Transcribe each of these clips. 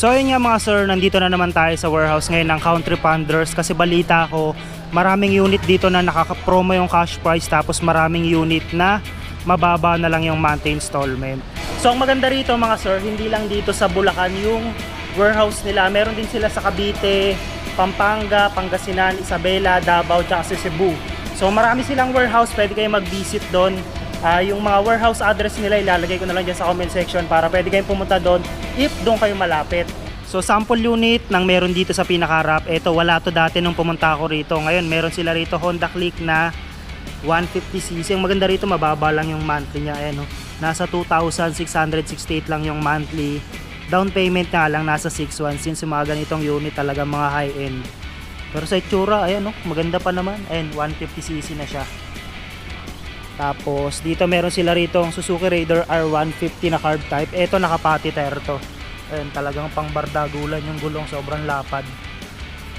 So ayun nga mga sir, nandito na naman tayo sa warehouse ngayon ng Country Panders kasi balita ko maraming unit dito na nakaka-promo yung cash price tapos maraming unit na mababa na lang yung monthly installment. So ang maganda rito mga sir, hindi lang dito sa Bulacan yung warehouse nila, meron din sila sa Cavite, Pampanga, Pangasinan, Isabela, Davao, tsaka sa Cebu. So marami silang warehouse, pwede kayo mag-visit doon. Ah, yung mga warehouse address nila ilalagay ko na lang dyan sa comment section para pwede kayong pumunta doon if doon kayo malapit. So sample unit ng meron dito sa pinakarap. Ito wala to dati nung pumunta ako rito. Ngayon meron sila rito Honda Click na 150cc. Ang maganda rito mababa lang yung monthly niya. Ayan, oh. Nasa 2,668 lang yung monthly. Down payment nga lang nasa 6,1 since yung mga ganitong unit talaga mga high end. Pero sa itsura, ayan oh, maganda pa naman. Ayan, 150cc na siya. Tapos dito meron sila rito ang Suzuki Raider R150 na carb type. Ito nakapati tire to. Ayan, talagang pang bardagulan yung gulong, sobrang lapad.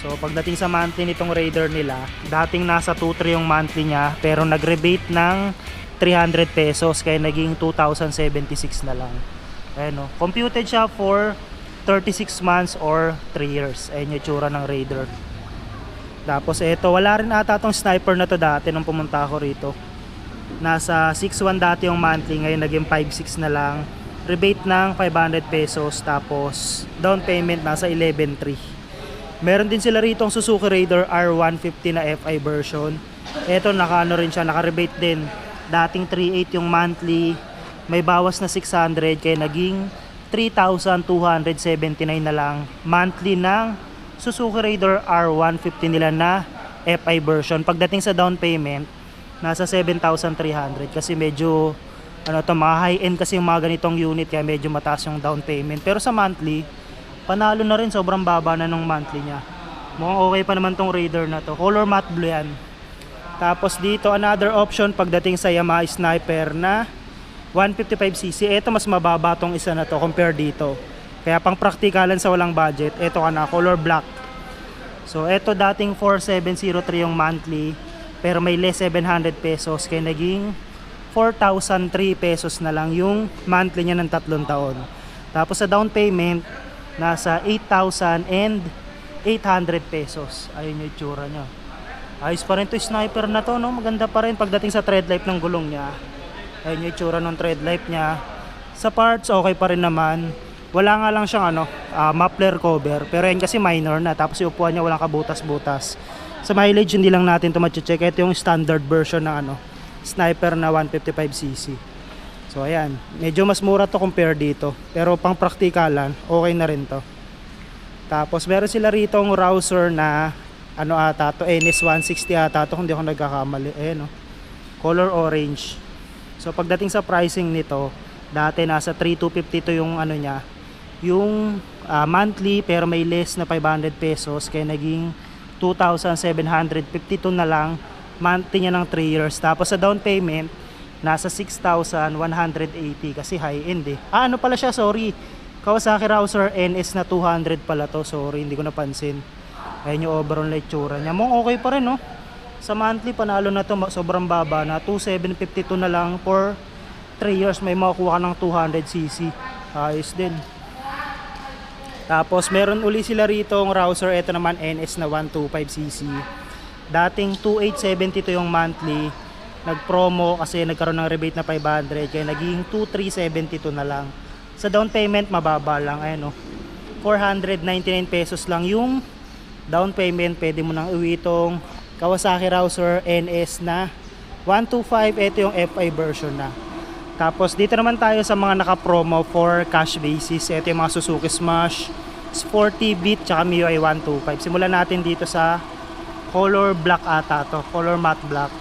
So pagdating sa monthly nitong Raider nila, dating nasa 2.3 yung monthly niya, pero nag-rebate ng 300 pesos kaya naging 2,076 na lang. Ayan o, computed siya for 36 months or 3 years. Ayan yung tsura ng Raider. Tapos ito, wala rin ata tong sniper na to dati nung pumunta ako rito nasa 6.1 dati yung monthly ngayon naging 5.6 na lang. Rebate ng 500 pesos tapos down payment nasa 11.3 meron din sila rito ang Suzuki Raider R150 na FI version. Eto naka ano rin siya naka rebate din. Dating 3.8 yung monthly may bawas na 600 kaya naging 3,279 na lang. Monthly ng Suzuki Raider R150 nila na FI version. Pagdating sa down payment nasa 7,300 kasi medyo ano to mga high end kasi yung mga ganitong unit kaya medyo mataas yung down payment. Pero sa monthly panalo na rin sobrang baba na nung monthly niya. Mukhang okay pa naman tong Raider na to. Color matte blue yan. Tapos dito another option pagdating sa Yamaha Sniper na 155cc ito mas mababa tong isa na to compare dito. Kaya pang praktikalan sa walang budget ito ka na color black. So ito dating 4703 yung monthly pero may less 700 pesos kaya naging 4,003 pesos na lang yung monthly niya ng tatlong taon. Tapos sa down payment, nasa 8,800 pesos. Ayun yung itsura niya. Ayos pa rin to sniper na to, no? Maganda pa rin pagdating sa tread life ng gulong niya. Ayun yung itsura ng tread life niya. Sa parts, okay pa rin naman. Wala nga lang siyang ano, ah, muffler cover. Pero yan kasi minor na. Tapos yung niya walang kabutas-butas. Sa mileage, hindi lang natin ito check Ito yung standard version ng ano, sniper na 155cc. So ayan, medyo mas mura to compare dito. Pero pang praktikalan, okay na rin to. Tapos meron sila rito ang Rouser na ano ata to, NS 160 ata to kung di ako nagkakamali. Ayan oh. Color orange. So pagdating sa pricing nito, dati nasa 3250 to yung ano niya, yung ah, monthly pero may less na 500 pesos kaya naging 2,752 na lang monthly niya ng 3 years. Tapos sa down payment nasa 6,180 kasi high end eh. Ah ano pala siya? Sorry. Kawasaki Rouser NS na 200 pala to. Sorry hindi ko napansin. Ayun yung overall na itsura niya. Mong okay pa rin no? Sa monthly panalo na to. Sobrang baba na. 2,752 na lang for 3 years. May makukuha ka ng 200cc ayos din tapos meron uli sila rito ang Rouser, ito naman NS na 125cc. Dating 2872 yung monthly. Nag-promo kasi nagkaroon ng rebate na 500 kaya naging 2372 na lang. Sa down payment mababa lang ayun oh. 499 pesos lang yung down payment. Pwede mo nang uwi itong Kawasaki Rouser NS na 125. Ito yung FI version na. Tapos dito naman tayo sa mga naka-promo for cash basis. Ito yung mga Suzuki Smash, Sporty Beat, tsaka MIUI 125. Simulan natin dito sa color black ata to, color matte black.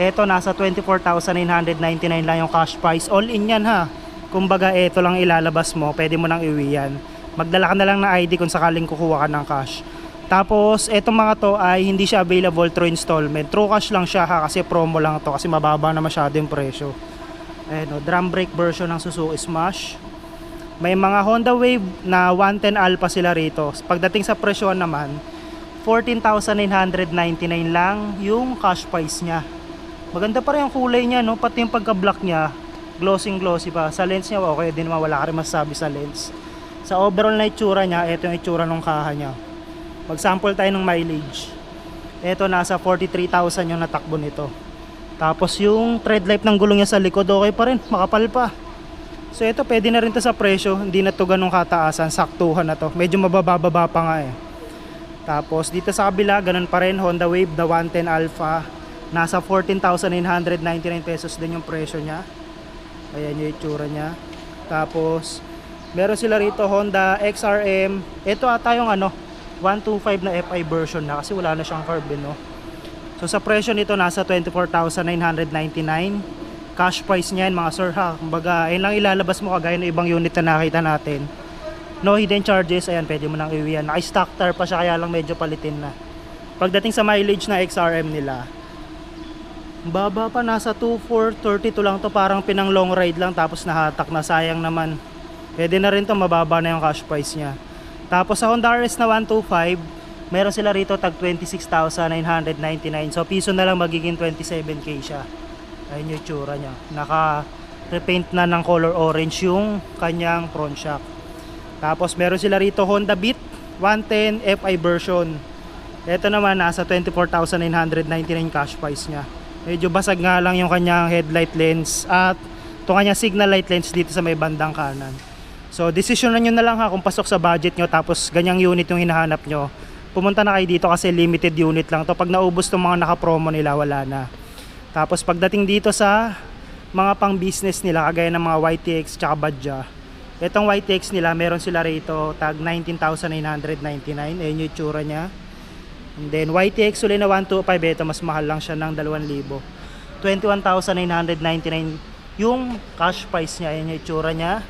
Ito nasa 24,999 lang yung cash price. All in yan ha. Kumbaga ito lang ilalabas mo, pwede mo nang iwi yan. Magdala ka na lang ng ID kung sakaling kukuha ka ng cash. Tapos, etong mga to ay hindi siya available through installment. True cash lang siya ha kasi promo lang to kasi mababa na masyado yung presyo. Ayan o, drum brake version ng Suzuki Smash. May mga Honda Wave na 110 Alpha sila rito. Pagdating sa presyo naman, 14,999 lang yung cash price niya. Maganda pa rin yung kulay niya, no? pati yung pagka-black niya, glossing glossy pa. Sa lens niya, okay din naman, wala ka rin masasabi sa lens. Sa overall na itsura niya, ito yung itsura ng kaha niya. Mag-sample tayo ng mileage. Ito nasa 43,000 yung natakbo nito. Tapos yung tread life ng gulong niya sa likod, okay pa rin, makapal pa. So ito pwede na rin to sa presyo, hindi na to ganong kataasan, saktuhan na to. Medyo mabababa pa nga eh. Tapos dito sa kabila, ganun pa rin, Honda Wave, the 110 Alpha. Nasa 14,999 pesos din yung presyo niya. Ayan yung itsura niya. Tapos, meron sila rito Honda XRM. Ito ata yung ano, 125 na FI version na kasi wala na siyang curb, eh, no? So sa presyo nito nasa 24,999. Cash price niyan mga sir ha. Kumbaga, ayun lang ilalabas mo kagaya ng ibang unit na nakita natin. No hidden charges, ayan pwede mo nang iwi yan. Naka-stock tire pa siya kaya lang medyo palitin na. Pagdating sa mileage na XRM nila, baba pa nasa 2432 lang to parang pinang long ride lang tapos nahatak na sayang naman. Pwede na rin to mababa na yung cash price niya. Tapos sa Honda RS na 125, meron sila rito tag 26,999. So piso na lang magiging 27k siya. Ayun yung itsura niya. Naka repaint na ng color orange yung kanyang front shock. Tapos meron sila rito Honda Beat 110 FI version. Ito naman nasa 24,999 cash price niya. Medyo basag nga lang yung kanyang headlight lens at itong kanyang signal light lens dito sa may bandang kanan. So decision nyo na lang ha kung pasok sa budget nyo tapos ganyang unit yung hinahanap nyo. Pumunta na kayo dito kasi limited unit lang to. Pag naubos tong mga naka-promo nila wala na. Tapos pagdating dito sa mga pang business nila kagaya ng mga YTX tsaka Badja. Itong YTX nila meron sila rito tag 19,999. Ayun yung itsura niya. And then YTX ulit na 125 ito mas mahal lang siya ng 2,000. 21,999 yung cash price niya. Ayun yung itsura niya.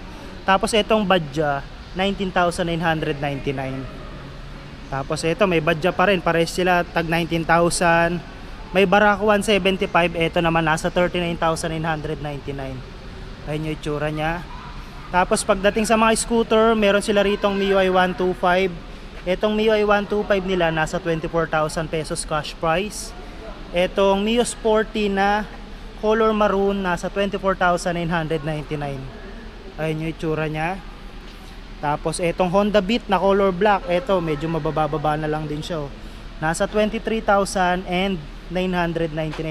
Tapos itong Badja 19,999. Tapos ito may Badja pa rin. Pares sila tag 19,000. May Barako 175. Ito naman nasa 39,999. Ayun yung itsura niya. Tapos pagdating sa mga scooter, meron sila ritong MIUI 125. Etong MIUI 125 nila nasa 24,000 pesos cash price. Etong Mio Sporty na color maroon nasa 24,999. Ayun yung itsura niya. Tapos etong Honda Beat na color black, eto medyo mabababa na lang din siya. oh. Nasa 23,999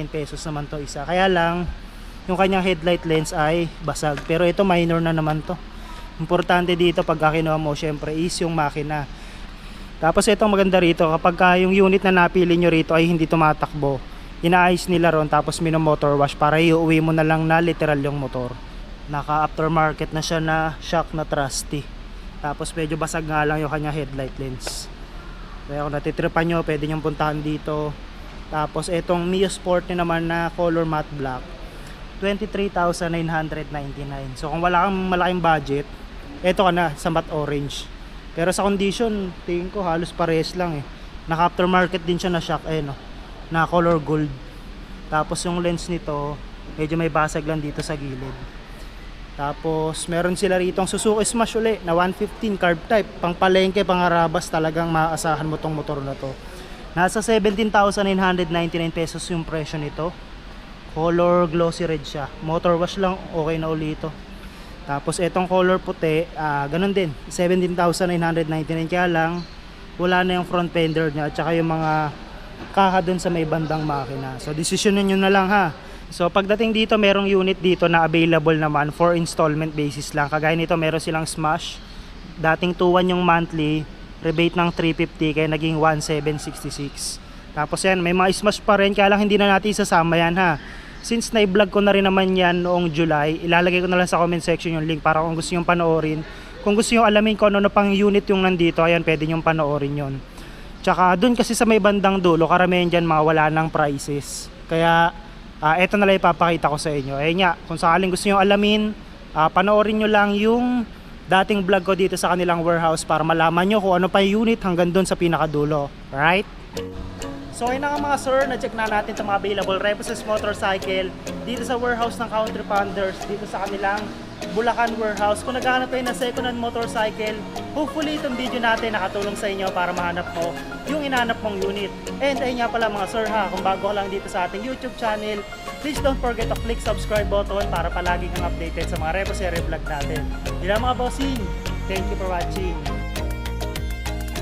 pesos naman to isa. Kaya lang yung kanyang headlight lens ay basag. Pero ito minor na naman to. Importante dito pag kinuha mo syempre is yung makina. Tapos itong maganda rito kapag ka yung unit na napili nyo rito ay hindi tumatakbo. Inaayos nila ron tapos mino-motor wash para iuwi mo na lang na literal yung motor. Naka aftermarket na siya na shock na trusty. Tapos medyo basag nga lang yung kanya headlight lens. Kaya kung natitripan nyo, pwede nyo puntahan dito. Tapos itong Mio Sport na naman na color matte black. 23,999. So kung wala kang malaking budget, eto ka na sa matte orange. Pero sa condition, tingin ko halos parehas lang eh. Naka aftermarket din siya na shock eh no. Na color gold. Tapos yung lens nito, medyo may basag lang dito sa gilid. Tapos meron sila ritong Suzuki Smash uli na 115 carb type. Pang palengke, pang arabas talagang maaasahan mo tong motor na to. Nasa 17,999 pesos yung presyo nito. Color glossy red siya. Motor wash lang, okay na uli ito. Tapos etong color puti, ah ganun din. 17,999 kaya lang wala na yung front fender niya at saka yung mga kaha dun sa may bandang makina. So decision nyo na lang ha. So pagdating dito merong unit dito na available naman for installment basis lang. Kagaya nito meron silang smash. Dating 2.1 yung monthly, rebate ng 350 kaya naging 1,766. Tapos yan, may mga smash pa rin kaya lang hindi na natin isasama yan ha. Since na-vlog ko na rin naman yan noong July, ilalagay ko na lang sa comment section yung link para kung gusto nyo panoorin. Kung gusto nyo alamin kung ano na pang unit yung nandito, ayan pwede nyo panoorin yon. Tsaka dun kasi sa may bandang dulo, karamihan dyan mga wala ng prices. Kaya ah eto na lang ipapakita ko sa inyo. Ayun nga, kung sakaling gusto nyo alamin, ah, panoorin nyo lang yung dating vlog ko dito sa kanilang warehouse para malaman nyo kung ano pa yung unit hanggang dun sa pinakadulo. Right? So ayun na nga mga sir, na-check na natin itong mga available Reposis Motorcycle dito sa warehouse ng Country Pounders, dito sa kanilang Bulacan Warehouse. Kung naghahanap kayo ng second-hand motorcycle, hopefully itong video natin nakatulong sa inyo para mahanap mo yung inahanap mong unit. And ayun nga pala mga sir ha, kung bago ka lang dito sa ating YouTube channel, please don't forget to click subscribe button para palagi kang updated sa mga Repo Series vlog natin. Yun mga bossing. Thank you for watching.